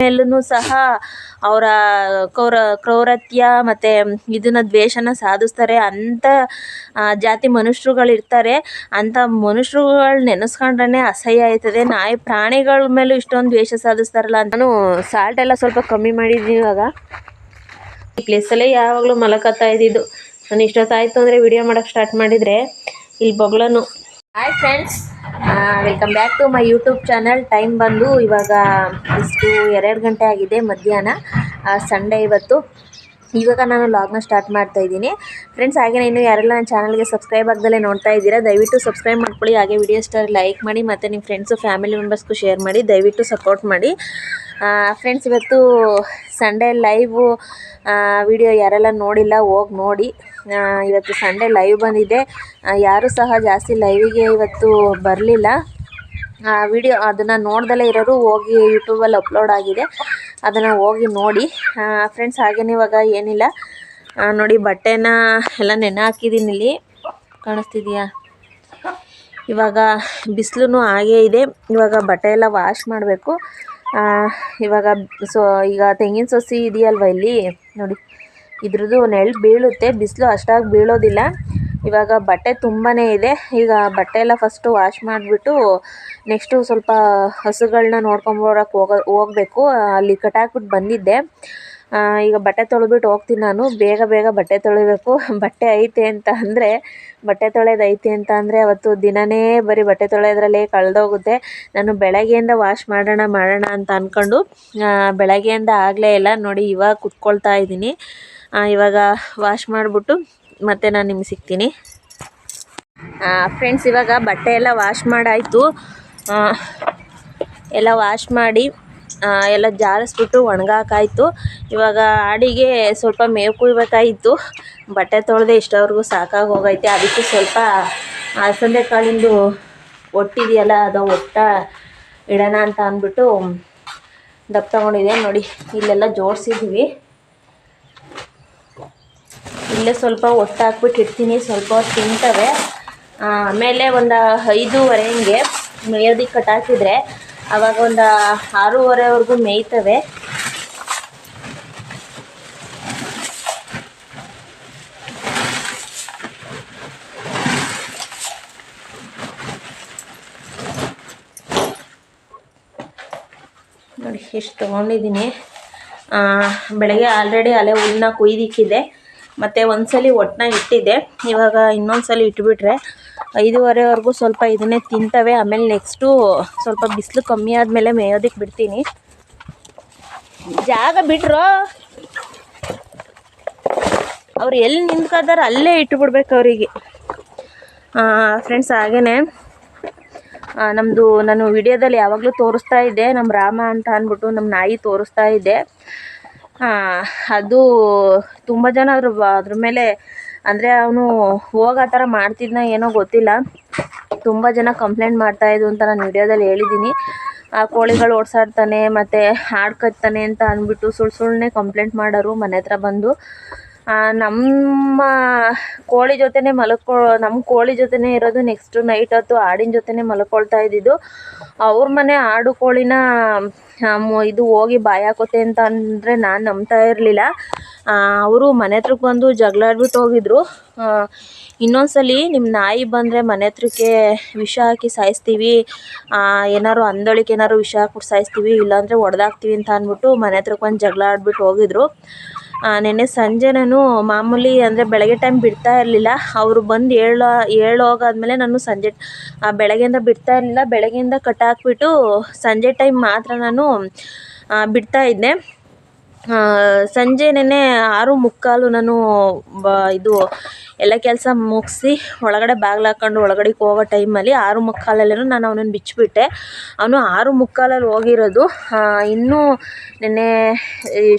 ಮೇಲೂ ಸಹ ಅವರ ಕೌರ ಕ್ರೌರತ್ಯ ಮತ್ತು ಇದನ್ನ ದ್ವೇಷನ ಸಾಧಿಸ್ತಾರೆ. ಅಂಥ ಜಾತಿ ಮನುಷ್ಯರುಗಳಿರ್ತಾರೆ. ಅಂಥ ಮನುಷ್ಯರುಗಳು ನೆನೆಸ್ಕೊಂಡ್ರೆ ಅಸಹ್ಯ ಆಯ್ತದೆ. ನಾಯಿ ಪ್ರಾಣಿಗಳ ಮೇಲೂ ಇಷ್ಟೊಂದು ದ್ವೇಷ ಸಾಧಿಸ್ತಾರಲ್ಲ ನಾನು ಸಾಲ್ಟ್ ಎಲ್ಲ ಸ್ವಲ್ಪ ಕಮ್ಮಿ ಮಾಡಿದ್ದೀನಿ ಇವಾಗ. ಈ ಪ್ಲೇಸಲ್ಲೇ ಯಾವಾಗಲೂ ಮಲಕತ್ತಾ ಇದ್ದಿದ್ದು. ನಾನು ಇಷ್ಟೊತ್ತಾಯಿತು ಅಂದರೆ ವಿಡಿಯೋ ಮಾಡೋಕ್ಕೆ ಸ್ಟಾರ್ಟ್ ಮಾಡಿದರೆ. ಇಲ್ಲಿ ಬೊಗಳನು. Hi friends welcome back to my YouTube channel time ಬಂದು ಇವಾಗ ಇಷ್ಟು ಎರಡು ಗಂಟೆ ಆಗಿದೆ ಮಧ್ಯಾಹ್ನ ಸಂಡೇ ಇವತ್ತು. ಇವಾಗ ನಾನು ಲಾಗ್ನ ಸ್ಟಾರ್ಟ್ ಮಾಡ್ತಾ ಇದ್ದೀನಿ. ಫ್ರೆಂಡ್ಸ್ ಹಾಗೆ ಇನ್ನು ಯಾರೆಲ್ಲ ನನ್ನ ಚಾನಲ್ಗೆ ಸಬ್ಸ್ಕ್ರೈಬ್ ಆಗದಲ್ಲೇ ನೋಡ್ತಾ ಇದ್ದೀರಾ, ದಯವಿಟ್ಟು ಸಬ್ಸ್ಕ್ರೈಬ್ ಮಾಡ್ಕೊಳ್ಳಿ. ಹಾಗೆ ವಿಡಿಯೋ ಸ್ಟಾರ್ ಲೈಕ್ ಮಾಡಿ, ಮತ್ತು ನಿಮ್ಮ ಫ್ರೆಂಡ್ಸು ಫ್ಯಾಮಿಲಿ ಮೆಂಬರ್ಸ್ಗೂ ಶೇರ್ ಮಾಡಿ, ದಯವಿಟ್ಟು ಸಪೋರ್ಟ್ ಮಾಡಿ. ಫ್ರೆಂಡ್ಸ್ ಇವತ್ತು ಸಂಡೇ ಲೈವು ವಿಡಿಯೋ ಯಾರೆಲ್ಲ ನೋಡಿಲ್ಲ, ಹೋಗಿ ನೋಡಿ. ಇವತ್ತು ಸಂಡೇ ಲೈವ್ ಬಂದಿದೆ. ಯಾರು ಸಹ ಜಾಸ್ತಿ ಲೈವಿಗೆ ಇವತ್ತು ಬರಲಿಲ್ಲ. ವಿಡಿಯೋ ಅದನ್ನು ನೋಡ್ದಲೇ ಇರೋರು ಹೋಗಿ ಯೂಟ್ಯೂಬಲ್ಲಿ ಅಪ್ಲೋಡ್ ಆಗಿದೆ. ಅದನ್ನು ಹೋಗಿ ನೋಡಿ. ಫ್ರೆಂಡ್ಸ್ ಹಾಗೇನೆ ಇವಾಗ ಏನಿಲ್ಲ. ನೋಡಿ ಬಟ್ಟೆನ ಎಲ್ಲ ನೆನೆ ಹಾಕಿದ್ದೀನಿ ಇಲ್ಲಿ. ಕಾಣಿಸ್ತಿದೆಯಾ? ಇವಾಗ ಬಿಸಿಲು ಹಾಗೇ ಇದೆ. ಇವಾಗ ಬಟ್ಟೆ ಎಲ್ಲ ವಾಶ್ ಮಾಡಬೇಕು. ಇವಾಗ ಸೊ, ಈಗ ತೆಂಗಿನ ಸಸಿ ಇದೆಯಲ್ವ ಇಲ್ಲಿ? ನೋಡಿ. ಇದ್ರದ್ದು ನೆಳ್ ಬೀಳುತ್ತೆ, ಬಿಸಿಲು ಅಷ್ಟಾಗಿ ಬೀಳೋದಿಲ್ಲ. ಇವಾಗ ಬಟ್ಟೆ ತುಂಬಾ ಇದೆ. ಈಗ ಬಟ್ಟೆ ಎಲ್ಲ ಫಸ್ಟು ವಾಶ್ ಮಾಡಿಬಿಟ್ಟು ನೆಕ್ಸ್ಟು ಸ್ವಲ್ಪ ಹಸುಗಳನ್ನ ನೋಡ್ಕೊಂಬರಕ್ಕೆ ಹೋಗೋ, ಹೋಗಬೇಕು. ಅಲ್ಲಿ ಕಟ್ಟಾಕ್ಬಿಟ್ಟು ಬಂದಿದ್ದೆ. ಈಗ ಬಟ್ಟೆ ತೊಳೆದ್ಬಿಟ್ಟು ಹೋಗ್ತೀನಿ ನಾನು. ಬೇಗ ಬೇಗ ಬಟ್ಟೆ ತೊಳಿಬೇಕು. ಬಟ್ಟೆ ಐತೆ ಅಂತ ಅಂದರೆ, ಬಟ್ಟೆ ತೊಳೆಯೋದು ಐತೆ ಅಂತ ಅಂದರೆ ಅವತ್ತು ದಿನವೇ ಬರೀ ಬಟ್ಟೆ ತೊಳೆಯೋದ್ರಲ್ಲೇ ಕಳೆದೋಗುತ್ತೆ. ನಾನು ಬೆಳಗ್ಗೆಯಿಂದ ವಾಶ್ ಮಾಡೋಣ ಮಾಡೋಣ ಅಂತ ಅಂದ್ಕೊಂಡು ಬೆಳಗ್ಗೆಯಿಂದ ಆಗಲೇ ಇಲ್ಲ ನೋಡಿ ಇವಾಗ ಕುತ್ಕೊಳ್ತಾ ಇದ್ದೀನಿ. ಇವಾಗ ವಾಶ್ ಮಾಡಿಬಿಟ್ಟು ಮತ್ತೆ ನಾನು ನಿಮ್ಗೆ ಸಿಗ್ತೀನಿ. ಫ್ರೆಂಡ್ಸ್ ಇವಾಗ ಬಟ್ಟೆ ಎಲ್ಲ ವಾಶ್ ಮಾಡಾಯಿತು. ಎಲ್ಲ ವಾಶ್ ಮಾಡಿ ಎಲ್ಲ ಜಾರಿಸ್ಬಿಟ್ಟು ಒಣಗಾಕಾಯ್ತು. ಇವಾಗ ಆಡಿಗೆ ಸ್ವಲ್ಪ ಮೇವು ಕುಯ್ಬೇಕಾಯಿತು ಬಟ್ಟೆ ತೊಳೆದೆ ಇಷ್ಟವರೆಗೂ ಸಾಕಾಗಿ ಹೋಗೈತೆ. ಅದಕ್ಕೆ ಸ್ವಲ್ಪ ಅಲಸಂದೆ ಕಾಳಿಂದು ಒಟ್ಟಿದೆಯಲ್ಲ, ಅದು ಒಟ್ಟ ಇಡೋಣ ಅಂತ ಅಂದ್ಬಿಟ್ಟು ದಪ್ಪ ತೊಗೊಂಡಿದೆ ನೋಡಿ, ಇಲ್ಲೆಲ್ಲ ಜೋಡಿಸಿದ್ವಿ. ಇಲ್ಲೇ ಸ್ವಲ್ಪ ಒಟ್ಟು ಹಾಕ್ಬಿಟ್ಟು ಇಡ್ತೀನಿ, ಸ್ವಲ್ಪ ತಿಂತವೆ. ಆಮೇಲೆ ಒಂದು ಐದೂವರೆ ಹಿಂಗೆ ಕಟ್ ಕಟ್ಟಾಕಿದ್ರೆ ಆವಾಗ ಒಂದು ಆರೂವರೆವರೆಗೂ ಮೇಯ್ತವೆ. ನೋಡಿ, ಎಷ್ಟು ತೊಗೊಂಡಿದ್ದೀನಿ. ಬೆಳಗ್ಗೆ ಆಲ್ರೆಡಿ ಅಲೆ ಹುಲ್ಲನ್ನ ಕುಯ್ದಿಕ್ಕಿದೆ. ಮತ್ತು ಒಂದ್ಸಲಿ ಒಟ್ಟನ್ನ ಇಟ್ಟಿದ್ದೆ. ಇವಾಗ ಇನ್ನೊಂದ್ಸಲಿ ಇಟ್ಬಿಟ್ರೆ ಐದೂವರೆವರೆಗೂ ಸ್ವಲ್ಪ ಇದನ್ನೇ ತಿಂತವೆ. ಆಮೇಲೆ ನೆಕ್ಸ್ಟು ಸ್ವಲ್ಪ ಬಿಸಿಲು ಕಮ್ಮಿ ಆದಮೇಲೆ ಮೇಯೋದಕ್ಕೆ ಬಿಡ್ತೀನಿ. ಜಾಗ ಬಿಟ್ರು? ಅವ್ರು ಎಲ್ಲಿ ನಿಂತ್ಕೊತಾರ ಅಲ್ಲೇ ಇಟ್ಬಿಡ್ಬೇಕು ಅವರಿಗೆ. ಫ್ರೆಂಡ್ಸ್ ಹಾಗೇ ನಮ್ಮದು ನಾನು ವಿಡಿಯೋದಲ್ಲಿ ಯಾವಾಗಲೂ ತೋರಿಸ್ತಾ ಇದ್ದೆ. ನಮ್ಮ ರಾಮ ಅಂತ ಅಂದ್ಬಿಟ್ಟು ನಮ್ಮ ನಾಯಿ ತೋರಿಸ್ತಾ ಇದ್ದೆ. ಅದು ತುಂಬ ಜನ ಅದ್ರ ಅದ್ರ ಮೇಲೆ ಅಂದರೆ ಅವನು ಹೋಗೋ ಥರ ಮಾಡ್ತಿದ್ನ ಏನೋ ಗೊತ್ತಿಲ್ಲ. ತುಂಬ ಜನ ಕಂಪ್ಲೇಂಟ್ ಮಾಡ್ತಾಯಿದ್ದು ಅಂತ ನಾನು ವಿಡಿಯೋದಲ್ಲಿ ಹೇಳಿದ್ದೀನಿ. ಆ ಕೋಳಿಗಳು ಓಡಿಸಾಡ್ತಾನೆ, ಮತ್ತು ಹಾಡು ಕಟ್ತಾನೆ ಅಂತ ಅಂದ್ಬಿಟ್ಟು ಸುಳ್ಳು ಸುಳ್ಳನ್ನೇ ಕಂಪ್ಲೇಂಟ್ ಮಾಡೋರು ಮನೆ ಹತ್ರ ಬಂದು. ನಮ್ಮ ಕೋಳಿ ಜೊತೆನೇ ಮಲ್ಕೊ ನಮ್ಮ ಕೋಳಿ ಜೊತೆನೇ ಇರೋದು ನೆಕ್ಸ್ಟ್ ನೈಟ್ ಹೊತ್ತು ಆಡಿನ ಜೊತೆನೆ ಮಲ್ಕೊಳ್ತಾ ಇದ್ದಿದ್ದು. ಅವ್ರ ಮನೆ ಆಡು ಕೋಳಿನ ಇದು ಹೋಗಿ ಬಾಯಿ ಹಾಕೋತೆ ಅಂತ ಅಂದರೆ ನಾನು ನಂಬ್ತಾ ಇರಲಿಲ್ಲ. ಅವರು ಮನೆ ಹತ್ರಕ್ಕೆ ಬಂದು ಜಗಳ ಆಡ್ಬಿಟ್ಟು ಹೋಗಿದ್ರು. ಇನ್ನೊಂದ್ಸಲಿ ನಿಮ್ಮ ನಾಯಿ ಬಂದರೆ ಮನೆ ಹತ್ರಕ್ಕೆ ವಿಷ ಹಾಕಿ ಸಾಯಿಸ್ತೀವಿ. ಆ, ಏನಾದ್ರು ಅಂದಳಿಕೆ ಏನಾದ್ರು ವಿಷ ಹಾಕ್ಬಿಟ್ಟು ಸಾಯಿಸ್ತೀವಿ ಇಲ್ಲಾಂದರೆ ಹೊಡೆದಾಕ್ತೀವಿ ಅಂತ ಅಂದ್ಬಿಟ್ಟು ಮನೆ ಹತ್ರಕ್ಕೆ ಬಂದು ಜಗಳ ಆಡ್ಬಿಟ್ಟು ಹೋಗಿದ್ರು. ನೆನ್ನೆ ಸಂಜೆ ನಾನು ಮಾಮೂಲಿ ಅಂದರೆ ಬೆಳಗ್ಗೆ ಟೈಮ್ ಬಿಡ್ತಾ ಇರಲಿಲ್ಲ. ಅವರು ಬಂದು ಏಳು ಹೋಗಾದ್ಮೇಲೆ ನಾನು ಸಂಜೆ ಬೆಳಗ್ಗೆಯಿಂದ ಬಿಡ್ತಾ ಇರಲಿಲ್ಲ. ಬೆಳಗ್ಗೆಯಿಂದ ಕಟ್ಟಾಕ್ಬಿಟ್ಟು ಸಂಜೆ ಟೈಮ್ ಮಾತ್ರ ನಾನು ಬಿಡ್ತಾ ಇದ್ದೆ. ಸಂಜೆ ನೆನ್ನೆ ಆರು ಮುಕ್ಕಾಲು ನಾನು, ಬ, ಇದು ಎಲ್ಲ ಕೆಲಸ ಮುಗಿಸಿ ಒಳಗಡೆ ಬಾಗ್ಲು ಹಾಕ್ಕೊಂಡು ಒಳಗಡೆ ಹೋಗೋ ಟೈಮಲ್ಲಿ ಆರು ಮುಕ್ಕಾಲಲ್ಲೇನೋ ನಾನು ಅವನನ್ನು ಬಿಚ್ಚಿಬಿಟ್ಟೆ ಅವನು ಆರು ಮುಕ್ಕಾಲಲ್ಲಿ ಹೋಗಿರೋದು. ಇನ್ನೂ ನೆನ್ನೆ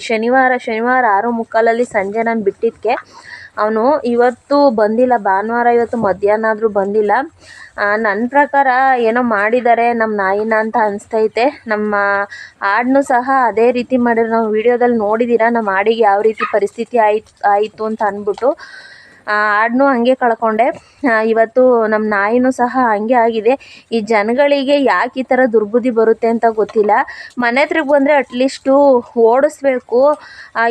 ಶನಿವಾರ ಶನಿವಾರ ಆರು ಮುಕ್ಕಾಲಲ್ಲಿ ಸಂಜೆ ನಾನು ಬಿಟ್ಟಿದ್ದಕ್ಕೆ ಅವನು ಇವತ್ತು ಬಂದಿಲ್ಲ, ಭಾನುವಾರ ಇವತ್ತು ಮಧ್ಯಾಹ್ನ ಆದರೂ ಬಂದಿಲ್ಲ. ನನ್ನ ಪ್ರಕಾರ ಏನೋ ಮಾಡಿದ್ದಾರೆ ನಮ್ಮ ನಾಯಿನ ಅಂತ ಅನಿಸ್ತೈತೆ. ನಮ್ಮ ಹಾಡನ್ನೂ ಸಹ ಅದೇ ರೀತಿ ಮಾಡಿರೋ, ನಾವು ವೀಡಿಯೋದಲ್ಲಿ ನೋಡಿದ್ದೀರಾ ನಮ್ಮ ಹಾಡಿಗೆ ಯಾವ ರೀತಿ ಪರಿಸ್ಥಿತಿ ಆಯ್ತು, ಆಯಿತು ಅಂತ ಅಂದ್ಬಿಟ್ಟು ಆಡನ್ನೂ ಹಂಗೆ ಕಳ್ಕೊಂಡೆ. ಇವತ್ತು ನಮ್ಮ ನಾಯಿನೂ ಸಹ ಹಂಗೆ ಆಗಿದೆ. ಈ ಜನಗಳಿಗೆ ಯಾಕೆ ಈ ಥರ ದುರ್ಬುದ್ಧಿ ಬರುತ್ತೆ ಅಂತ ಗೊತ್ತಿಲ್ಲ. ಮನೆ ಹತ್ರಕ್ಕೆ ಬಂದರೆ ಅಟ್ಲೀಸ್ಟು ಓಡಿಸ್ಬೇಕು.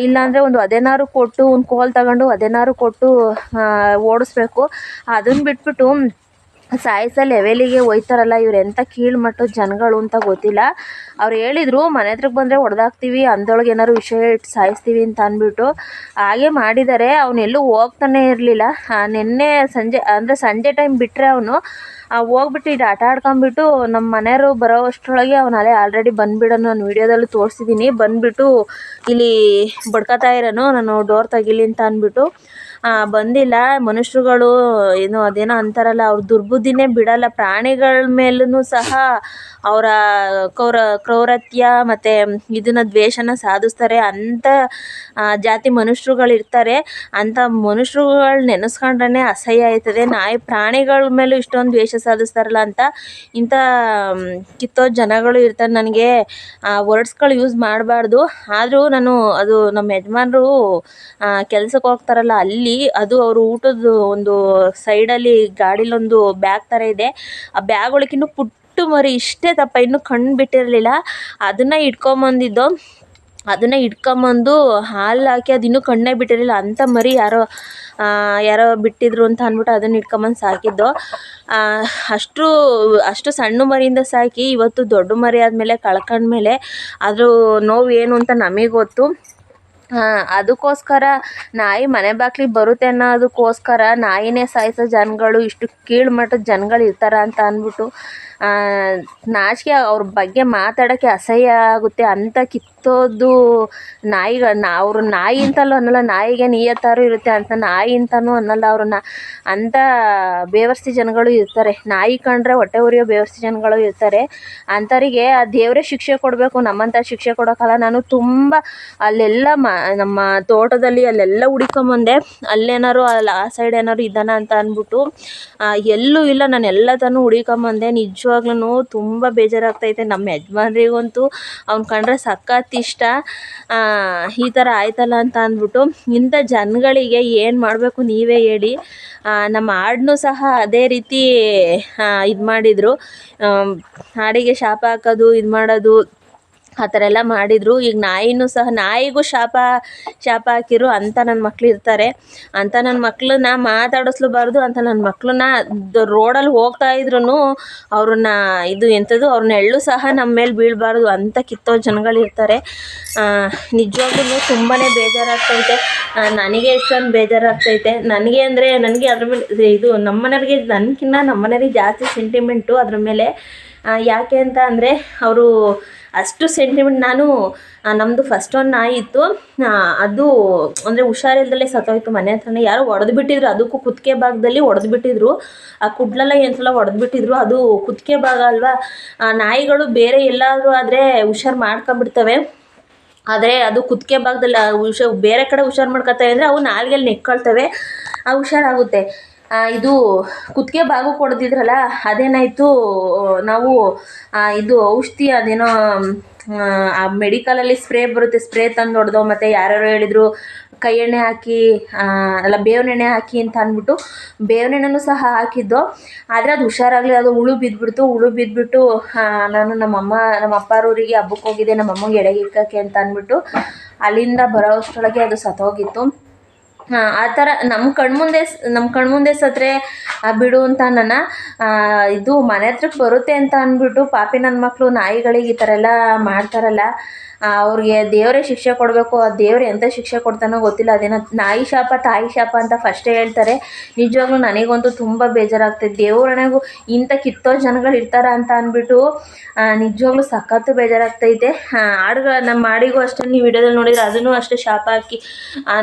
ಇಲ್ಲಾಂದರೆ ಒಂದು ಅದೇನಾದ್ರು ಕೊಟ್ಟು ಒಂದು ಕೋಲ್ ತಗೊಂಡು ಅದೇನಾದ್ರು ಕೊಟ್ಟು ಓಡಿಸ್ಬೇಕು. ಅದನ್ನು ಬಿಟ್ಬಿಟ್ಟು ಸಾಯಿಸೋ ಲೆವೆಲಿಗೆ ಹೋಯ್ತಾರಲ್ಲ, ಇವ್ರು ಎಂಥ ಕೀಳ್ಮಟ್ಟದ ಜನಗಳು ಅಂತ ಗೊತ್ತಿಲ್ಲ. ಅವ್ರು ಹೇಳಿದ್ರು, ಮನೆ ಹತ್ರಕ್ಕೆ ಬಂದರೆ ಹೊಡೆದಾಕ್ತೀವಿ ಅಂದೊಳಗೆ ಏನಾದ್ರು ವಿಷಯ ಇಟ್ಟು ಸಾಯಿಸ್ತೀವಿ ಅಂತ ಅಂದ್ಬಿಟ್ಟು ಹಾಗೆ ಮಾಡಿದ್ದಾರೆ ಅವನೆಲ್ಲೂ ಹೋಗ್ತಾನೆ ಇರಲಿಲ್ಲ. ನಿನ್ನೆ ಸಂಜೆ, ಅಂದರೆ ಸಂಜೆ ಟೈಮ್ ಬಿಟ್ಟರೆ ಅವನು ಹೋಗ್ಬಿಟ್ಟು ಇದು ಆಟ ಆಡ್ಕೊಂಬಿಟ್ಟು ನಮ್ಮ ಮನೆಯವರು ಬರೋ ಅಷ್ಟರೊಳಗೆ ಅವ್ನು ಅಲ್ಲೇ ಆಲ್ರೆಡಿ ಬಂದ್ಬಿಡೋನು. ನಾನು ವೀಡಿಯೋದಲ್ಲೂ ತೋರಿಸಿದ್ದೀನಿ ಬಂದುಬಿಟ್ಟು ಇಲ್ಲಿ ಬಡ್ಕೊತಾ ಇರೋನು, ನಾನು ಡೋರ್ ತೆಗೀಲಿ ಅಂತ ಅಂದ್ಬಿಟ್ಟು. ಬಂದಿಲ್ಲ. ಮನುಷ್ಯರುಗಳು ಏನು ಅದೇನೋ ಅಂತಾರಲ್ಲ, ಅವ್ರ ದುರ್ಬುದ್ಧಿನೇ ಬಿಡಲ್ಲ. ಪ್ರಾಣಿಗಳ ಮೇಲೂ ಸಹ ಅವರ ಕೌರ ಕ್ರೌರತ್ಯ ಮತ್ತು ಇದನ್ನ ದ್ವೇಷನ ಸಾಧಿಸ್ತಾರೆ ಅಂಥ ಜಾತಿ ಮನುಷ್ಯರುಗಳಿರ್ತಾರೆ ಅಂಥ ಮನುಷ್ಯರುಗಳು ನೆನೆಸ್ಕೊಂಡ್ರೆ ಅಸಹ್ಯ ಆಯ್ತದೆ. ನಾಯಿ ಪ್ರಾಣಿಗಳ ಮೇಲೂ ಇಷ್ಟೊಂದು ದ್ವೇಷ ಸಾಧಿಸ್ತಾರಲ್ಲ ಅಂತ ಇಂಥ ಕಿತ್ತೋ ಜನಗಳು ಇರ್ತಾರೆ ನನಗೆ. ವರ್ಡ್ಸ್ಗಳು ಯೂಸ್ ಮಾಡಬಾರ್ದು. ಆದರೂ ನಾನು ಅದು ನಮ್ಮ ಯಜಮಾನರು ಕೆಲ್ಸಕ್ಕೆ ಹೋಗ್ತಾರಲ್ಲ, ಅಲ್ಲಿ ಅದು ಅವರು ಊಟದ ಒಂದು ಸೈಡಲ್ಲಿ ಗಾಡಿಲೊಂದು ಬ್ಯಾಗ್ ಥರ ಇದೆ. ಆ ಬ್ಯಾಗ್ ಒಳಗಿನ್ನೂ ಪುಟ್ಟ ಮರಿ ಇಷ್ಟೇ ದಪ್ಪ ಇನ್ನೂ ಕಣ್ಣು ಬಿಟ್ಟಿರಲಿಲ್ಲ. ಅದನ್ನು ಇಟ್ಕೊಂಬಂದಿದ್ದು ಅದನ್ನು ಇಟ್ಕೊಂಬಂದು ಹಾಲು ಹಾಕಿ ಅದು ಇನ್ನೂ ಕಣ್ಣೇ ಬಿಟ್ಟಿರಲಿಲ್ಲ. ಅಂಥ ಮರಿ ಯಾರೋ ಯಾರೋ ಬಿಟ್ಟಿದ್ರು ಅಂತ ಅಂದ್ಬಿಟ್ಟು ಅದನ್ನ ಇಟ್ಕೊಂಬಂದು ಸಾಕಿದ್ದು. ಅಷ್ಟು ಅಷ್ಟು ಸಣ್ಣ ಮರಿಯಿಂದ ಸಾಕಿ ಇವತ್ತು ದೊಡ್ಡ ಮರಿ ಆದಮೇಲೆ, ಕಳ್ಕೊಂಡ್ಮೇಲೆ ಅದ್ರ ನೋವು ಏನು ಅಂತ ನಮಗೆ ಗೊತ್ತು. ಅದಕ್ಕೋಸ್ಕರ ನಾಯಿ ಮನೆ ಬಾಗ್ಲಿಗೆ ಬರುತ್ತೆ ಅನ್ನೋದಕ್ಕೋಸ್ಕರ ನಾಯಿನೇ ಸಾಯಿಸೋ ಜನಗಳು ಇಷ್ಟು ಕೀಳು ಮಟ್ಟದ ಜನಗಳು ಇರ್ತಾರೆ ಅಂತ ಅಂದ್ಬಿಟ್ಟು ನಾಚಿಕೆ ಅವ್ರ ಬಗ್ಗೆ ಮಾತಾಡೋಕ್ಕೆ ಅಸಹ್ಯ ಆಗುತ್ತೆ ಅಂಥ ಕಿತ್ತೋದು ನಾಯಿಗಳನ್ನ ಅವ್ರ ನಾಯಿ ಅಂತಲೂ ಅನ್ನಲ್ಲ, ನಾಯಿಗೆ ನೀಯತ್ತಾರು ಇರುತ್ತೆ ಅಂತ, ನಾಯಿ ಅಂತಲೂ ಅನ್ನಲ್ಲ ಅವ್ರನ್ನ. ಅಂಥ ಬೇವರ್ಸಿ ಜನಗಳು ಇರ್ತಾರೆ. ನಾಯಿ ಕಂಡ್ರೆ ಹೊಟ್ಟೆ ಉರಿಯೋ ಬೇವರ್ಸಿ ಜನಗಳು ಇರ್ತಾರೆ. ಅಂಥವರಿಗೆ ಆ ದೇವರೇ ಶಿಕ್ಷೆ ಕೊಡಬೇಕು ನಮ್ಮಂಥ ಶಿಕ್ಷೆ ಕೊಡೋಕ್ಕಲ್ಲ ನಾನು ತುಂಬ ಅಲ್ಲೆಲ್ಲ ಮ, ನಮ್ಮ ತೋಟದಲ್ಲಿ ಅಲ್ಲೆಲ್ಲ ಹುಡಿಕೊಂಬಂದೆ, ಅಲ್ಲೇನಾರು ಅಲ್ಲಿ, ಆ ಸೈಡ್ ಏನಾರು ಇದ್ದಾನ ಅಂತ ಅಂದ್ಬಿಟ್ಟು ಎಲ್ಲೂ ಇಲ್ಲ. ನಾನು ಎಲ್ಲದನ್ನು ಹುಡಿಕೊಂಬಂದೆ ನಿಜ ನಿಜವಾಗ್ಲೂ ತುಂಬ ಬೇಜಾರಾಗ್ತೈತೆ. ನಮ್ಮ ಯಜಮಾನ್ರಿಗಂತೂ ಅವ್ನು ಕಂಡ್ರೆ ಸಖತ್ ಇಷ್ಟ. ಈ ಥರ ಆಯ್ತಲ್ಲ ಅಂತ ಅಂದ್ಬಿಟ್ಟು ಇಂಥ ಜನಗಳಿಗೆ ಏನು ಮಾಡಬೇಕು ನೀವೇ ಹೇಳಿ. ನಮ್ಮ ಹಾಡನ್ನೂ ಸಹ ಅದೇ ರೀತಿ ಇದು ಮಾಡಿದರು ಹಾಡಿಗೆ ಶಾಪ ಹಾಕೋದು ಇದು ಮಾಡೋದು ಆ ಥರ ಎಲ್ಲ ಮಾಡಿದರು. ಈಗ ನಾಯಿನೂ ಸಹ ನಾಯಿಗೂ ಶಾಪ ಶಾಪ ಹಾಕಿರು ಅಂತ ನನ್ನ ಮಕ್ಳು ಇರ್ತಾರೆ. ಅಂಥ ನನ್ನ ಮಕ್ಕಳನ್ನ ಮಾತಾಡಿಸ್ಲೂಬಾರ್ದು ಅಂತ ನನ್ನ ಮಕ್ಕಳನ್ನ ರೋಡಲ್ಲಿ ಹೋಗ್ತಾ ಇದ್ರೂ ಅವ್ರನ್ನ ಇದು ಎಂಥದ್ದು ಅವ್ರನ್ನ ಎಳ್ಳು ಸಹ ನಮ್ಮ ಮೇಲೆ ಬೀಳಬಾರ್ದು ಅಂತ ಕಿತ್ತೋ ಜನಗಳಿರ್ತಾರೆ ನಿಜವಾಗ್ಲೂ ತುಂಬಾ ಬೇಜಾರಾಗ್ತೈತೆ. ನನಗೆ ಇಷ್ಟೊಂದು ಬೇಜಾರಾಗ್ತೈತೆ. ನನಗೆ ಅಂದರೆ ನನಗೆ ಅದ್ರ ಮೇಲೆ ಇದು ನಮ್ಮ ಮನೆಯವ್ರಿಗೆ ನನಗಿನ್ನ ನಮ್ಮ ಮನೆಯವ್ರಿಗೆ ಜಾಸ್ತಿ ಸೆಂಟಿಮೆಂಟು ಅದ್ರ ಮೇಲೆ ಯಾಕೆ ಅಂತ ಅಂದರೆ ಅವರು ಅಷ್ಟು ಸೆಂಟಿಮೆಂಟ್ ನಾನು ನಮ್ಮದು ಫಸ್ಟ್ ಒಂದು ನಾಯಿ ಇತ್ತು. ಅದು ಅಂದರೆ ಹುಷಾರಿಲ್ದಲ್ಲೇ ಸತ್ತೋಯ್ತು. ಮನೆ ಹತ್ರನೇ ಯಾರೋ ಒಡೆದು ಬಿಟ್ಟಿದ್ರು. ಅದಕ್ಕೂ ಕುತ್ತಿಗೆ ಭಾಗದಲ್ಲಿ ಒಡೆದು ಬಿಟ್ಟಿದ್ರು. ಆ, ಕುಡ್ಲೆಲ್ಲ ಏನು ಸಲ ಹೊಡೆದು ಬಿಟ್ಟಿದ್ರು. ಅದು ಕುತ್ತಿಗೆ ಭಾಗ ಅಲ್ವಾ? ನಾಯಿಗಳು ಬೇರೆ ಎಲ್ಲಾದರೂ ಆದರೆ ಹುಷಾರು ಮಾಡ್ಕೊಂಬಿಡ್ತವೆ ಆದರೆ ಅದು ಕುತ್ತಿಗೆ ಭಾಗದಲ್ಲಿ ಹುಷ, ಬೇರೆ ಕಡೆ ಹುಷಾರು ಮಾಡ್ಕೊತವೆ ಅಂದರೆ ಅವು ನಾಲ್ಗೆಲ್ಲಿ ನೆಕ್ಕೊಳ್ತವೆ. ಆ, ಹುಷಾರಾಗುತ್ತೆ. ಇದು ಕುತ್ತಿಗೆ ಬಾಗು ಕೊಡ್ದಿದ್ರಲ್ಲ, ಅದೇನಾಯಿತು ನಾವು ಇದು ಔಷಧಿ, ಅದೇನೋ, ಆ ಮೆಡಿಕಲಲ್ಲಿ ಸ್ಪ್ರೇ ಬರುತ್ತೆ ಸ್ಪ್ರೇ ತಂದು ಹೊಡೆದೋ, ಮತ್ತು ಯಾರ್ಯಾರು ಹೇಳಿದರು, ಕೈ ಎಣ್ಣೆ ಹಾಕಿ ಅಲ್ಲ ಬೇವಿನ ಎಣ್ಣೆ ಹಾಕಿ ಅಂತ ಅಂದ್ಬಿಟ್ಟು, ಬೇವಿನ ಎಣ್ಣೆನೂ ಸಹ ಹಾಕಿದ್ದು. ಆದರೆ ಅದು ಹುಷಾರಾಗಲಿ ಅದು ಹುಳು ಬಿದ್ದುಬಿಡ್ತು ಹುಳು ಬಿದ್ದುಬಿಟ್ಟು ನಾನು ನಮ್ಮಮ್ಮ ನಮ್ಮ ಅಪ್ಪಾರೂರಿಗೆ ಹಬ್ಬಕ್ಕೆ ಹೋಗಿದ್ದೆ ನಮ್ಮ ಅಮ್ಮಗೆ ಎಡೆಗೆ ಇಕ್ಕಕ್ಕೆ ಅಂತ ಅಂದ್ಬಿಟ್ಟು, ಅಲ್ಲಿಂದ ಬರೋ ಅಷ್ಟರೊಳಗೆ ಅದು ಸತ್ತೋಗಿತ್ತು. ಆ ಥರ ನಮ್ಮ ಕಣ್ಮುಂದೆ ನಮ್ಮ ಕಣ್ಮುಂದೆ ಸತ್ತರೆ ಬಿಡು ಅಂತ ನನ್ನ ಇದು ಮನೆ ಹತ್ರಕ್ಕೆ ಬರುತ್ತೆ ಅಂತ ಅಂದ್ಬಿಟ್ಟು ಪಾಪಿ ನನ್ನ ಮಕ್ಕಳು ನಾಯಿಗಳಿಗೆ ಈ ಥರ ಎಲ್ಲ ಮಾಡ್ತಾರಲ್ಲ ಅವ್ರಿಗೆ ದೇವರೇ ಶಿಕ್ಷೆ ಕೊಡಬೇಕು, ಆ ದೇವ್ರು ಎಂಥ ಶಿಕ್ಷೆ ಕೊಡ್ತಾನೋ ಗೊತ್ತಿಲ್ಲ. ಅದೇನೋ ನಾಯಿ ಶಾಪ, ತಾಯಿ ಶಾಪ ಅಂತ ಫಸ್ಟೇ ಹೇಳ್ತಾರೆ. ನಿಜವಾಗ್ಲೂ ನನಗಂತೂ ತುಂಬ ಬೇಜಾರಾಗ್ತೈತೆ ದೇವ್ರನೆಗೂ ಇಂಥ ಕಿತ್ತೋ ಜನಗಳು ಇರ್ತಾರ ಅಂತ ಅಂದ್ಬಿಟ್ಟು ನಿಜವಾಗ್ಲೂ ಸಖತ್ತು ಬೇಜಾರಾಗ್ತೈತೆ. ಹಾಡುಗಳ ನಮ್ಮ ಹಾಡಿಗೂ ಅಷ್ಟೇ, ನೀವು ವಿಡಿಯೋದಲ್ಲಿ ನೋಡಿದ್ರೆ ಅದನ್ನು ಅಷ್ಟೇ ಶಾಪ ಹಾಕಿ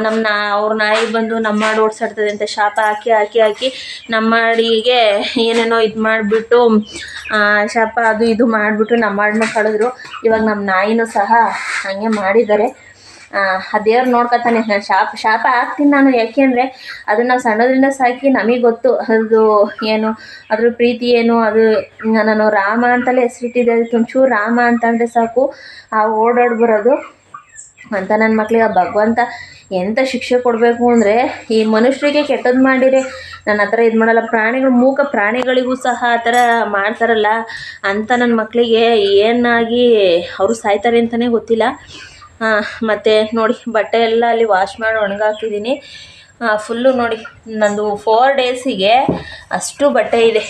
ನಮ್ಮ ನಾ ಅವ್ರ ನಾಯಿ ಬಂದು ನಮ್ಮ ಹಾಡು ಓಡಿಸಾಡ್ತದೆ ಅಂತ ಶಾಪ ಹಾಕಿ ಹಾಕಿ ಹಾಕಿ ನಮ್ಮ ಹಾಡಿಗೆ ಏನೇನೋ ಇದು ಮಾಡಿಬಿಟ್ಟು ಶಾಪ ಅದು ಇದು ಮಾಡಿಬಿಟ್ಟು ನಮ್ಮ ಹಾಡನ್ನ ಕಳೆದ್ರು. ಇವಾಗ ನಮ್ಮ ನಾಯಿನೂ ಸಹ ಹಾಗೆ ಮಾಡಿದ್ದಾರೆ. ಆ ದೇವ್ರು ನೋಡ್ಕೊತಾನೆ. ನಾನು ಶಾಪ ಶಾಪ ಹಾಕ್ತೀನಿ ನಾನು ಯಾಕೆ ಯಾಕೆಂದರೆ ಅದನ್ನು ಸಣ್ಣದರಿಂದ ಸಾಕಿ ನಮಗೆ ಗೊತ್ತು. ಅದು ಏನು, ಅದ್ರ ಪ್ರೀತಿ ಏನು, ಅದು ನಾನು ರಾಮ ಅಂತಲೇ ಹೆಸರಿಟ್ಟಿದ್ದೆ. ಅದಕ್ಕೆ ಒಂಚೂರು ರಾಮ ಅಂತಂದರೆ ಸಾಕು. ಆ, ಓಡಾಡಿ ಬರೋದು. ಅಂತ ನನ್ನ ಮಕ್ಳಿಗೆ ಆ ಭಗವಂತ ಎಂಥ ಶಿಕ್ಷೆ ಕೊಡಬೇಕು ಅಂದರೆ ಈ ಮನುಷ್ಯರಿಗೆ ಕೆಟ್ಟದ್ದು ಮಾಡಿರಿ. ನಾನು ಆ ಥರ ಇದು ಮಾಡಲ್ಲ. ಪ್ರಾಣಿಗಳು, ಮೂಕ ಪ್ರಾಣಿಗಳಿಗೂ ಸಹ ಆ ಥರ ಮಾಡ್ತಾರಲ್ಲ. ಅಂತ ನನ್ನ ಮಕ್ಕಳಿಗೆ ಏನಾಗಿ ಅವರು ಸಾಯ್ತಾರೆ ಅಂತಲೇ ಗೊತ್ತಿಲ್ಲ. ಮತ್ತು ನೋಡಿ, ಬಟ್ಟೆ ಎಲ್ಲ ಅಲ್ಲಿ ವಾಶ್ ಮಾಡಿ ಒಣಗಾಕಿದ್ದೀನಿ. ಫುಲ್ಲು ನೋಡಿ, ನಂದು ಫೋರ್ ಡೇಸಿಗೆ ಅಷ್ಟು ಬಟ್ಟೆ ಇದೆ.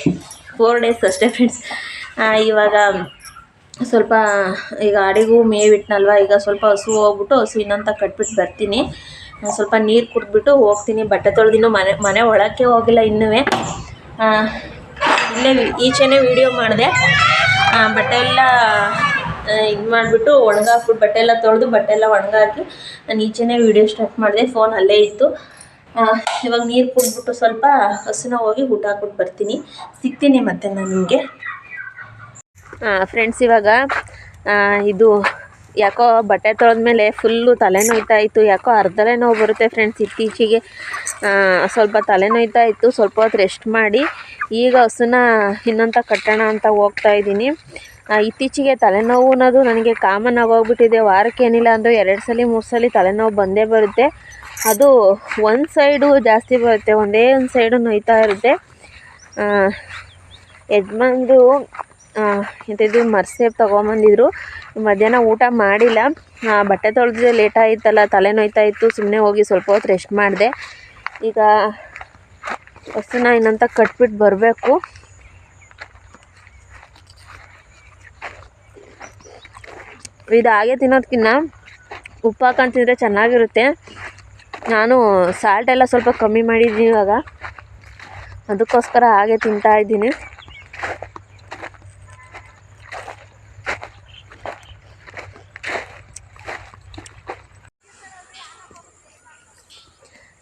ಫೋರ್ ಡೇಸ್ ಅಷ್ಟೇ ಫ್ರೆಂಡ್ಸ್ ಇವಾಗ ಸ್ವಲ್ಪ ಈಗ ಅಡಿಗೂ ಮೇವಿಟ್ನಲ್ವ ಈಗ ಸ್ವಲ್ಪ ಹಸು ಹೋಗ್ಬಿಟ್ಟು ಹಸುವಿನಂತ ಕಟ್ಬಿಟ್ಟು ಬರ್ತೀನಿ. ಸ್ವಲ್ಪ ನೀರು ಕುಡಿದ್ಬಿಟ್ಟು ಹೋಗ್ತೀನಿ. ಬಟ್ಟೆ ತೊಳೆದಿನ್ನೂ ಮನೆ ಮನೆ ಒಳಕ್ಕೆ ಹೋಗಿಲ್ಲ ಇನ್ನೂ ಇಲ್ಲೇ ಈಚೆನೇ ವೀಡಿಯೋ ಮಾಡಿದೆ. ಬಟ್ಟೆ ಎಲ್ಲ ಇದು ಮಾಡಿಬಿಟ್ಟು ಒಣಗಾಕ್ಬಿಟ್ಟು ಬಟ್ಟೆ ಎಲ್ಲ ತೊಳೆದು ಬಟ್ಟೆ ಎಲ್ಲ ಒಣಗಾಕಿ ನಾನು ಈಚೆನೇ ವಿಡಿಯೋ ಸ್ಟಾರ್ಟ್ ಮಾಡಿದೆ. ಫೋನ್ ಅಲ್ಲೇ ಇತ್ತು. ಇವಾಗ ನೀರು ಕುಡಿದ್ಬಿಟ್ಟು ಸ್ವಲ್ಪ ಹಸುನ ಹೋಗಿ ಊಟ ಹಾಕ್ಬಿಟ್ಟು ಬರ್ತೀನಿ. ಸಿಗ್ತೀನಿ ಮತ್ತೆ ನಾನು ನಿಮಗೆ. ಫ್ರೆಂಡ್ಸ್ ಇವಾಗ ಇದು ಯಾಕೋ ಬಟ್ಟೆ ತೊಳೆದ್ಮೇಲೆ ಫುಲ್ಲು ತಲೆನೋಯ್ತಾ ಇತ್ತು ಯಾಕೋ ಅರ್ಧಲೇ ನೋವು ಬರುತ್ತೆ ಫ್ರೆಂಡ್ಸ್ ಇತ್ತೀಚೆಗೆ. ಸ್ವಲ್ಪ ತಲೆನೋಯ್ತಾ ಇತ್ತು ಸ್ವಲ್ಪ ಹೊತ್ತು ರೆಸ್ಟ್ ಮಾಡಿ. ಈಗ ಹಸುನ ಇನ್ನೊಂತ ಕಟ್ಟೋಣ ಅಂತ ಹೋಗ್ತಾ ಇದ್ದೀನಿ. ಇತ್ತೀಚೆಗೆ ತಲೆನೋವು ಅನ್ನೋದು ನನಗೆ ಕಾಮನ್ ಆಗೋಗ್ಬಿಟ್ಟಿದೆ. ವಾರಕ್ಕೆ ಏನಿಲ್ಲ ಅಂದರೂ ಎರಡು ಸಲ, ಮೂರು ಸಲ ತಲೆನೋವು ಬಂದೇ ಬರುತ್ತೆ. ಅದು ಒಂದು ಸೈಡು ಜಾಸ್ತಿ ಬರುತ್ತೆ, ಒಂದೇ ಒಂದು ಸೈಡು ನೋಯ್ತಾ ಇರುತ್ತೆ. ಯಜಮಾನ್ರು ಇಂಥದ್ದು ಮರ್ಸೇಪ್ ತೊಗೊಂಬಂದಿದ್ರು. ಮಧ್ಯಾಹ್ನ ಊಟ ಮಾಡಿಲ್ಲ. ಬಟ್ಟೆ ತೊಳೆದ್ರೆ ಲೇಟ್ ಆಯಿತಲ್ಲ, ತಲೆ ನೋಯ್ತಾ ಇತ್ತು ಸುಮ್ಮನೆ ಹೋಗಿ ಸ್ವಲ್ಪ ಹೊತ್ತು ರೆಸ್ಟ್ ಮಾಡಿದೆ. ಈಗ ಹಸುನ ಇನ್ನಂತ ಕಟ್ಬಿಟ್ಟು ಬರಬೇಕು. ಇದು ಹಾಗೆ ತಿನ್ನೋದಕ್ಕಿಂತ ಉಪ್ಪು ಹಾಕೊಂಡು ತಿಂದರೆ ಚೆನ್ನಾಗಿರುತ್ತೆ. ನಾನು ಸಾಲ್ಟ್ ಎಲ್ಲ ಸ್ವಲ್ಪ ಕಮ್ಮಿ ಮಾಡಿದ್ದೀನಿ ಇವಾಗ. ಅದಕ್ಕೋಸ್ಕರ ಹಾಗೆ ತಿಂತಾ ಇದ್ದೀನಿ.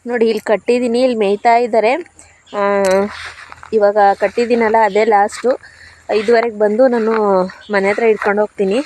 ನೋಡಿ, ಇಲ್ಲಿ ಕಟ್ಟಿದ್ದೀನಿ, ಇಲ್ಲಿ ಮೇಯ್ತಾ ಇದ್ದಾರೆ. ಇವಾಗ ಕಟ್ಟಿದ್ದೀನಲ್ಲ, ಅದೇ ಲಾಸ್ಟು ಐದುವರೆಗೆ ಬಂದು ನಾನು ಮನೆ ಹತ್ರ ಇಟ್ಕೊಂಡು ಹೋಗ್ತೀನಿ.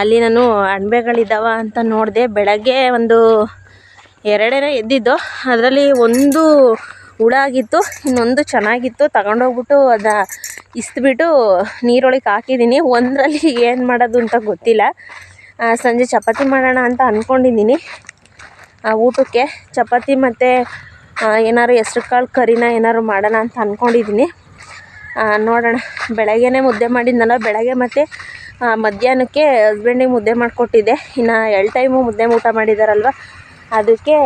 ಅಲ್ಲಿ ನಾನು ಅಣಬೆಗಳಿದ್ದಾವ ಅಂತ ನೋಡಿದೆ. ಬೆಳಗ್ಗೆ ಒಂದು ಎರಡೇನೋ ಎದ್ದಿದ್ದು. ಅದರಲ್ಲಿ ಒಂದು ಹುಳ ಆಗಿತ್ತು ಇನ್ನೊಂದು ಚೆನ್ನಾಗಿತ್ತು. ತಗೊಂಡೋಗ್ಬಿಟ್ಟು ಅದ ಇಸ್ದುಬಿಟ್ಟು ನೀರೊಳಗೆ ಹಾಕಿದ್ದೀನಿ ಒಂದರಲ್ಲಿ ಏನು ಮಾಡೋದು ಅಂತ ಗೊತ್ತಿಲ್ಲ. ಸಂಜೆ ಚಪಾತಿ ಮಾಡೋಣ ಅಂತ ಅಂದ್ಕೊಂಡಿದ್ದೀನಿ ಆ, ಊಟಕ್ಕೆ ಚಪಾತಿ ಮತ್ತು ಏನಾದ್ರು ಹೆಸ್ರು ಕಾಳು ಕರಿನ ಏನಾದ್ರು ಮಾಡೋಣ ಅಂತ ಅಂದ್ಕೊಂಡಿದ್ದೀನಿ ನೋಡೋಣ. ಬೆಳಗ್ಗೆನೇ ಮುದ್ದೆ ಮಾಡಿದ್ನಲ್ಲ ಬೆಳಗ್ಗೆ ಮತ್ತು ಮಧ್ಯಾಹ್ನಕ್ಕೆ ಹಸ್ಬೆಂಡಿಗೆ ಮುದ್ದೆ ಮಾಡಿಕೊಟ್ಟಿದ್ದೆ. ಇನ್ನು ಎರಡು ಟೈಮು ಮುದ್ದೆ ಊಟ ಮಾಡಿದಾರಲ್ವ? ಅದಕ್ಕೆ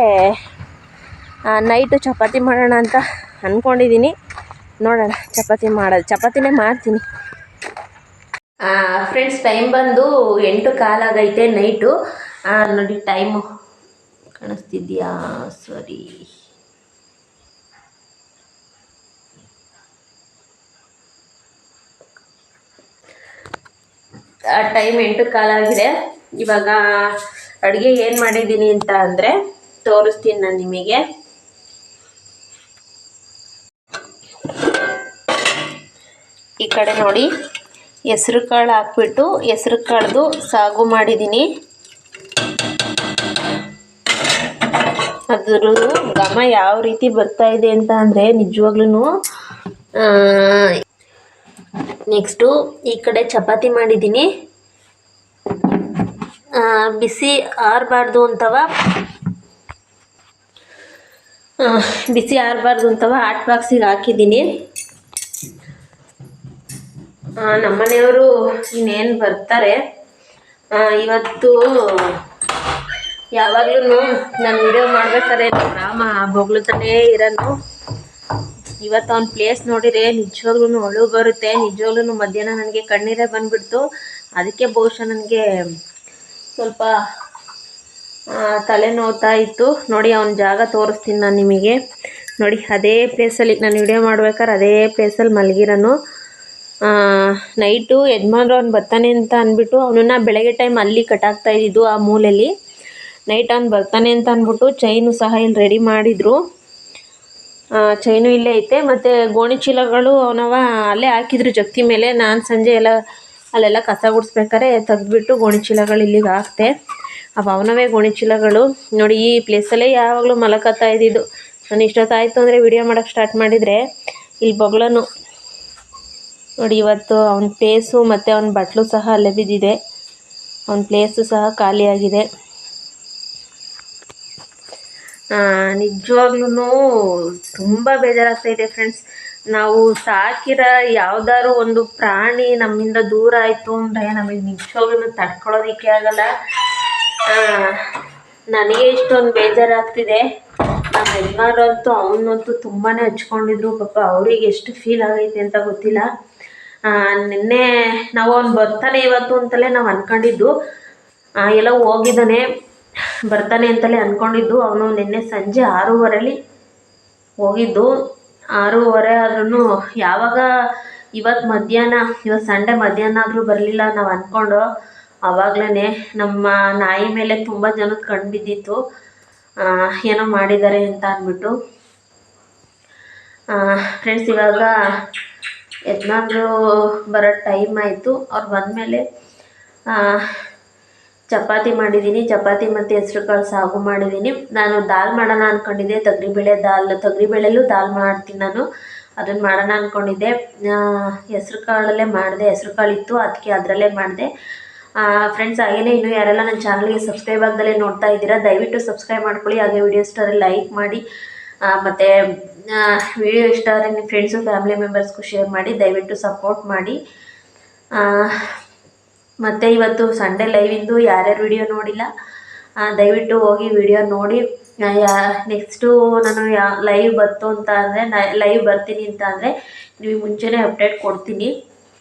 ನೈಟು ಚಪಾತಿ ಮಾಡೋಣ ಅಂತ ಅಂದ್ಕೊಂಡಿದ್ದೀನಿ ನೋಡೋಣ, ಚಪಾತಿ ಮಾಡೋದು ಚಪಾತಿನೇ ಮಾಡ್ತೀನಿ. ಫ್ರೆಂಡ್ಸ್ ಟೈಮ್ ಬಂದು ಎಂಟು ಕಾಲಾಗೈತೆ ನೈಟು ನೋಡಿ ಟೈಮು ಕಾಣಿಸ್ತಿದ್ಯಾ? ಸರಿ. ಟೈಮ್ ಎಂಟು ಕಾಲಾಗಿದೆ ಇವಾಗ ಅಡುಗೆ ಏನು ಮಾಡಿದ್ದೀನಿ ಅಂತ ಅಂದರೆ ತೋರಿಸ್ತೀನಿ ನಾನು ನಿಮಗೆ. ಈ ಕಡೆ ನೋಡಿ, ಹೆಸ್ರು ಕಾಳು ಹಾಕ್ಬಿಟ್ಟು ಹೆಸ್ರು ಕಾಳ್ದು ಸಾಗು ಮಾಡಿದ್ದೀನಿ. ಅದ್ರ ಘಮ ಯಾವ ರೀತಿ ಬರ್ತಾ ಇದೆ ಅಂತ ಅಂದರೆ ನಿಜವಾಗ್ಲೂ ನೆಕ್ಸ್ಟು ಈ ಕಡೆ ಚಪಾತಿ ಮಾಡಿದ್ದೀನಿ. ಬಿಸಿ ಆರಬಾರ್ದು ಅಂತವ. ಬಿಸಿ ಆರಬಾರ್ದು ಅಂತವ ಹಾಟ್ ಬಾಕ್ಸಿಗೆ ಹಾಕಿದ್ದೀನಿ. ನಮ್ಮನೆಯವರು ಇನ್ನೇನು ಬರ್ತಾರೆ. ಇವತ್ತು ಯಾವಾಗಲೂ ನಾನು ವಿಡಿಯೋ ಮಾಡ್ಬೇಕಾದ್ರೆ ರಾಮ ಬೊಗ್ಳುತ್ತಾನೇ ಇರೋನು. ಇವತ್ತು ಅವ್ನ ಪ್ಲೇಸ್ ನೋಡಿದ್ರೆ ನಿಜವಾಗ್ಲೂ ಅಳು ಬರುತ್ತೆ. ನಿಜವಾಗ್ಲೂ ಮಧ್ಯಾಹ್ನ ನನಗೆ ಕಣ್ಣೀರೇ ಬಂದ್ಬಿಡ್ತು. ಅದಕ್ಕೆ ಬಹುಶಃ ನನಗೆ ಸ್ವಲ್ಪ ತಲೆ ನೋವ್ತಾ ಇತ್ತು. ನೋಡಿ ಅವ್ನ ಜಾಗ ತೋರಿಸ್ತೀನಿ ನಾನು ನಿಮಗೆ. ನೋಡಿ, ಅದೇ ಪ್ಲೇಸಲ್ಲಿ ನಾನು ವಿಡಿಯೋ ಮಾಡ್ಬೇಕಾದ್ರೆ ಅದೇ ಪ್ಲೇಸಲ್ಲಿ ಮಲಗಿರೋನು. ನೈಟು ಯಜಮಾನ್ರು ಅವ್ನು ಬರ್ತಾನೆ ಅಂತ ಅಂದ್ಬಿಟ್ಟು ಅವನನ್ನ ಬೆಳಗ್ಗೆ ಟೈಮ್ ಅಲ್ಲಿ ಕಟ್ಟಾಗ್ತಾ ಇದ್ದಿದ್ದು ಆ ಮೂಲೆಯಲ್ಲಿ ನೈಟ್ ಅವ್ನು ಬರ್ತಾನೆ ಅಂತ ಅಂದ್ಬಿಟ್ಟು ಚೈನು ಸಹ ಇಲ್ಲಿ ರೆಡಿ ಮಾಡಿದರು. ಚೈನು ಇಲ್ಲೇ ಐತೆ, ಮತ್ತು ಗೋಣಿ ಚೀಲಗಳು ಅವನವ ಅಲ್ಲೇ ಹಾಕಿದ್ರು ಜಗ್ತಿ ಮೇಲೆ. ನಾನು ಸಂಜೆ ಎಲ್ಲ ಅಲ್ಲೆಲ್ಲ ಕಸ ಗುಡಿಸ್ಬೇಕಾರೆ ತೆಗ್ದ್ಬಿಟ್ಟು ಗೋಣಿ ಚೀಲಗಳು ಇಲ್ಲಿಗೆ ಹಾಕ್ತೆ. ಅವು ಅವನವೇ ಗೋಣಿ ಚೀಲಗಳು. ನೋಡಿ, ಈ ಪ್ಲೇಸಲ್ಲೇ ಯಾವಾಗಲೂ ಮಲಕತ್ತಾ ಇದ್ದಿದ್ದು. ನಾನು ಇಷ್ಟೊತ್ತಾಯಿತು ಅಂದರೆ ವಿಡಿಯೋ ಮಾಡೋಕ್ಕೆ ಸ್ಟಾರ್ಟ್ ಮಾಡಿದರೆ. ಇಲ್ಲಿ ಬೊಗಳನು. ನೋಡಿ, ಇವತ್ತು ಅವನ ಪ್ಲೇಸು ಮತ್ತು ಅವನ ಬಟ್ಲು ಸಹ ಅಲ್ಲೇ ಬಿದ್ದಿದೆ. ಅವನ ಪ್ಲೇಸು ಸಹ ಖಾಲಿಯಾಗಿದೆ. ನಿಜವಾಗ್ಲೂ ತುಂಬ ಬೇಜಾರಾಗ್ತಾಯಿದೆ ಫ್ರೆಂಡ್ಸ್ ನಾವು ಸಾಕಿರೋ ಯಾವ್ದಾದ್ರು ಒಂದು ಪ್ರಾಣಿ ನಮ್ಮಿಂದ ದೂರ ಆಯಿತು ಅಂದರೆ ನಮಗೆ ನಿಜವಾಗ್ಲೂ ತಡ್ಕೊಳ್ಳೋದಕ್ಕೆ ಆಗಲ್ಲ. ನನಗೆ ಇಷ್ಟೊಂದು ಬೇಜಾರಾಗ್ತಿದೆ. ನಮ್ಮ ಯಜಮಾನ್ರಂತೂ ಅವನಂತೂ ತುಂಬಾ ಹಚ್ಕೊಂಡಿದ್ರು. ಪಾಪ ಅವ್ರಿಗೆ ಎಷ್ಟು ಫೀಲ್ ಆಗೈತೆ ಅಂತ ಗೊತ್ತಿಲ್ಲ. ನಿನ್ನೆ ನಾವು ಅವ್ನು ಬರ್ತಾನೆ ಇವತ್ತು ಅಂತಲೇ ನಾವು ಅಂದ್ಕೊಂಡಿದ್ದು ಆ, ಎಲ್ಲ ಹೋಗಿದ್ದಾನೆ. ಬರ್ತಾನೆ ಅಂತಲೇ ಅಂದ್ಕೊಂಡಿದ್ದು ಅವನು ನಿನ್ನೆ ಸಂಜೆ ಆರೂವರೆಲಿ ಹೋಗಿದ್ದು. ಆರೂವರೆ ಆದ್ರೂ ಯಾವಾಗ ಇವತ್ತು ಮಧ್ಯಾಹ್ನ ಇವತ್ತು ಸಂಡೆ ಮಧ್ಯಾಹ್ನ ಆದರೂ ಬರಲಿಲ್ಲ ನಾವು ಅಂದ್ಕೊಂಡು ಆವಾಗಲೇ ನಮ್ಮ ನಾಯಿ ಮೇಲೆ ತುಂಬ ಜನದ ಕಣ್ಣು ಬಿದ್ದಿತ್ತು. ಏನೋ ಮಾಡಿದ್ದಾರೆ ಅಂತ ಅಂದ್ಬಿಟ್ಟು ಫ್ರೆಂಡ್ಸ್ ಇವಾಗ ಯಜಮಾನ್ರು ಬರೋ ಟೈಮ್ ಆಯಿತು. ಅವ್ರು ಬಂದಮೇಲೆ ಚಪಾತಿ ಮಾಡಿದ್ದೀನಿ ಚಪಾತಿ ಮತ್ತು ಹೆಸ್ರು ಕಾಳು ಸಾಗು ಮಾಡಿದ್ದೀನಿ ನಾನು ದಾಲ್ ಮಾಡೋಣ ಅಂದ್ಕೊಂಡಿದ್ದೆ ತೊಗರಿಬೇಳೆ ದಾಲ್ ತೊಗರಿಬೇಳೆಲ್ಲೂ ದಾಲ್ ಮಾಡ್ತೀನಿ ನಾನು. ಅದನ್ನು ಮಾಡೋಣ ಅಂದ್ಕೊಂಡಿದ್ದೆ ಹೆಸ್ರು ಕಾಳಲ್ಲೇ ಮಾಡಿದೆ ಹೆಸ್ರು ಕಾಳು ಇತ್ತು ಅದಕ್ಕೆ ಅದರಲ್ಲೇ ಮಾಡಿದೆ. ಫ್ರೆಂಡ್ಸ್ ಹಾಗೇನೇ ಇನ್ನೂ ಯಾರೆಲ್ಲ ನನ್ನ ಚಾನಲ್ಗೆ ಸಬ್ಸ್ಕ್ರೈಬ್ ಆಗದಲ್ಲೇ ನೋಡ್ತಾ ಇದ್ದೀರಾ, ದಯವಿಟ್ಟು ಸಬ್ಸ್ಕ್ರೈಬ್ ಮಾಡ್ಕೊಳ್ಳಿ. ಹಾಗೆ ವಿಡಿಯೋ ಸ್ಟಾರಲ್ಲಿ ಲೈಕ್ ಮಾಡಿ. ಮತ್ತು ವಿಡಿಯೋ ಇಷ್ಟ ಆದರೆ ನಿಮ್ಮ ಫ್ರೆಂಡ್ಸು ಫ್ಯಾಮಿಲಿ ಮೆಂಬರ್ಸ್ಗೂ ಶೇರ್ ಮಾಡಿ. ದಯವಿಟ್ಟು ಸಪೋರ್ಟ್ ಮಾಡಿ. ಮತ್ತು ಇವತ್ತು ಸಂಡೇ ಲೈವಿಂದು ಯಾರ್ಯಾರು ವಿಡಿಯೋ ನೋಡಿಲ್ಲ ದಯವಿಟ್ಟು ಹೋಗಿ ವಿಡಿಯೋ ನೋಡಿ. ನೆಕ್ಸ್ಟು ನಾನು ಯಾ ಲೈವ್ ಬಂತು ಅಂತ ಅಂದರೆ ಲೈವ್ ಬರ್ತೀನಿ ಅಂತ ಅಂದರೆ ನಿಮಗೆ ಮುಂಚೆನೇ ಅಪ್ಡೇಟ್ ಕೊಡ್ತೀನಿ.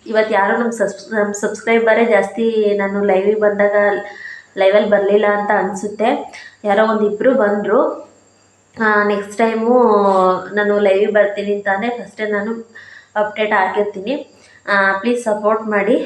ಇವತ್ತು ಯಾರೋ ನಮ್ಮ ಸಬ್ಸ್ ನಮ್ಮ ಸಬ್ಸ್ಕ್ರೈಬರೇ ಜಾಸ್ತಿ ನಾನು ಲೈವಿಗೆ ಬಂದಾಗ ಲೈವಲ್ಲಿ ಬರಲಿಲ್ಲ ಅಂತ ಅನಿಸುತ್ತೆ. ಯಾರೋ ಒಂದಿಬ್ಬರು ಬಂದರು. ನೆಕ್ಸ್ಟ್ ಟೈಮು ನಾನು ಲೈವಿಗೆ ಬರ್ತೀನಿ ಅಂತ ಅಂದರೆ ಫಸ್ಟೇ ನಾನು ಅಪ್ಡೇಟ್ ಹಾಕಿರ್ತೀನಿ. ಪ್ಲೀಸ್ ಸಪೋರ್ಟ್ ಮಾಡಿ.